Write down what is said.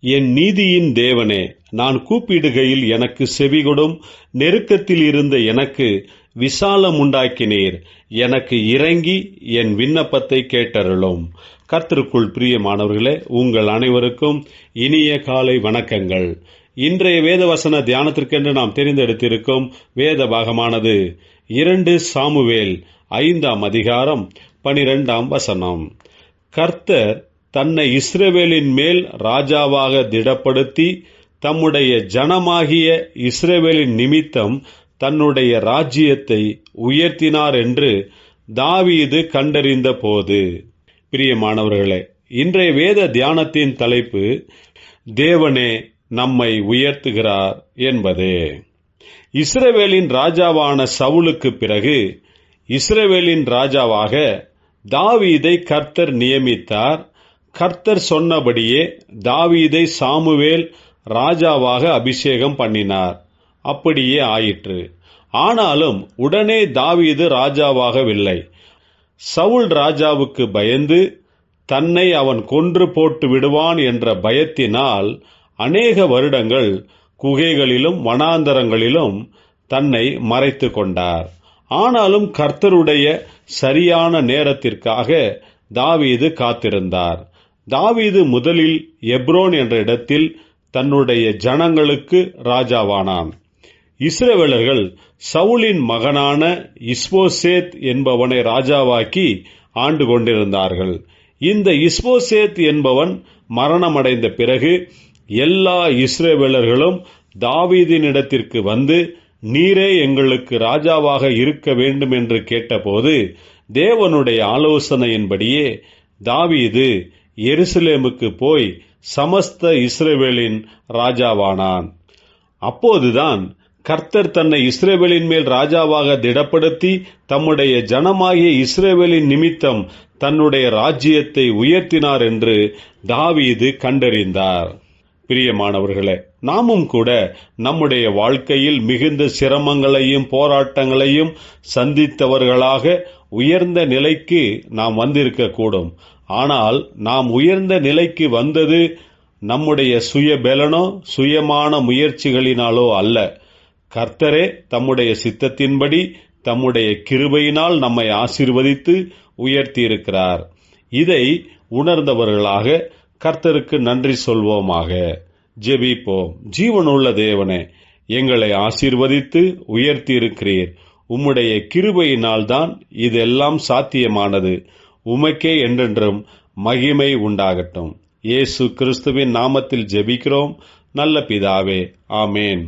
என் நீதியின் தேவனே நான் கூப்பிடுகையில் எனக்கு செவிகொடும் நெருக்கத்தில் இருந்த எனக்கு விசாலம் உண்டாக்கினீர். எனக்கு இறங்கி என் விண்ணப்பத்தை கேட்டருளும். கர்த்தருக்குள் பிரியமானவர்களே உங்கள் அனைவருக்கும் இனிய காலை வணக்கங்கள். இன்றைய வேதவசன தியானத்திற்கென்று நாம் தெரிந்தெடுத்திருக்கும் வேத பாகமானது இரண்டு சாமுவேல் ஐந்தாம் அதிகாரம் பனிரெண்டாம் வசனம். கர்த்தர் தன்னை இஸ்ரவேலின் மேல் ராஜாவாக திடப்படுத்தி தம்முடைய ஜனமாகிய இஸ்ரேவேலின் நிமித்தம் தன்னுடைய ராஜ்யத்தை உயர்த்தினார் என்று தாவீது கண்டறிந்த போது. பிரியமானவர்களே இன்றைய வேத தியானத்தின் தலைப்பு தேவனே நம்மை உயர்த்துகிறார் என்பதே. இஸ்ரவேலின் ராஜாவான சவுலுக்கு பிறகு இஸ்ரவேலின் ராஜாவாக தாவீதை கர்த்தர் நியமித்தார். கர்த்தர் சொன்னபடியே தாவீதை சாமுவேல் ராஜாவாக அபிஷேகம் பண்ணினார். அப்படியே ஆயிற்று. ஆனாலும் உடனே தாவீது ராஜாவாகவில்லை. சவுல் ராஜாவுக்கு பயந்து தன்னை அவன் கொன்று போட்டு விடுவான் என்ற பயத்தினால் அநேக வருடங்கள் குகைகளிலும் வனாந்தரங்களிலும் தன்னை மறைத்து கொண்டார். ஆனாலும் கர்த்தருடைய சரியான நேரத்திற்காக தாவீது காத்திருந்தார். தாவீது முதலில் எப்ரோன் என்ற இடத்தில் தன்னுடைய ஜனங்களுக்கு ராஜாவானான். இஸ்ரேவேலர்கள் சவுலின் மகனான இஸ்போசேத் என்பவனை ராஜாவாக்கி ஆண்டு கொண்டிருந்தார்கள். இந்த இஸ்போசேத் என்பவன் மரணமடைந்த பிறகு எல்லா இஸ்ரேவேலர்களும் தாவீதினிடத்திற்கு வந்து நீரே எங்களுக்கு ராஜாவாக இருக்க வேண்டும் என்று கேட்டபோது தேவனுடைய ஆலோசனையின்படியே தாவீது எருசலேமுக்கு போய் சமஸ்த இஸ்ரேவேலின் ராஜாவானான். அப்போதுதான் கர்த்தர் தன்னை இஸ்ரேவேலின் மேல் ராஜாவாக திடப்படுத்தி தம்முடைய ஜனமாகிய இஸ்ரேவேலின் நிமித்தம் தன்னுடைய ராஜ்யத்தை உயர்த்தினார் என்று தாவீது கண்டறிந்தார். பிரியமானவர்களே நாமும் கூட நம்முடைய வாழ்க்கையில் மிகுந்த சிரமங்களையும் போராட்டங்களையும் சந்தித்தவர்களாக உயர்ந்த நிலைக்கு நாம் வந்திருக்கக்கூடும். ஆனால் நாம் உயர்ந்த நிலைக்கு வந்தது நம்முடைய சுய பலனோ சுயமான முயற்சிகளினாலோ அல்ல. கர்த்தரே தம்முடைய சித்தத்தின்படி தம்முடைய கிருபையினால் நம்மை ஆசீர்வதித்து உயர்த்தியிருக்கிறார். இதை உணர்ந்தவர்களாக கர்த்தருக்கு நன்றி சொல்வோமாக. ஜெபிப்போம். ஜீவனுள்ள தேவனே எங்களை ஆசீர்வதித்து உயர்த்தியிருக்கிறீர். உம்முடைய கிருபையினால் தான் இதெல்லாம் சாத்தியமானது. உமக்கே என்றென்றும் மகிமை உண்டாகட்டும். இயேசு கிறிஸ்துவின் நாமத்தில் ஜெபிக்கிறோம். நல்ல பிதாவே ஆமேன்.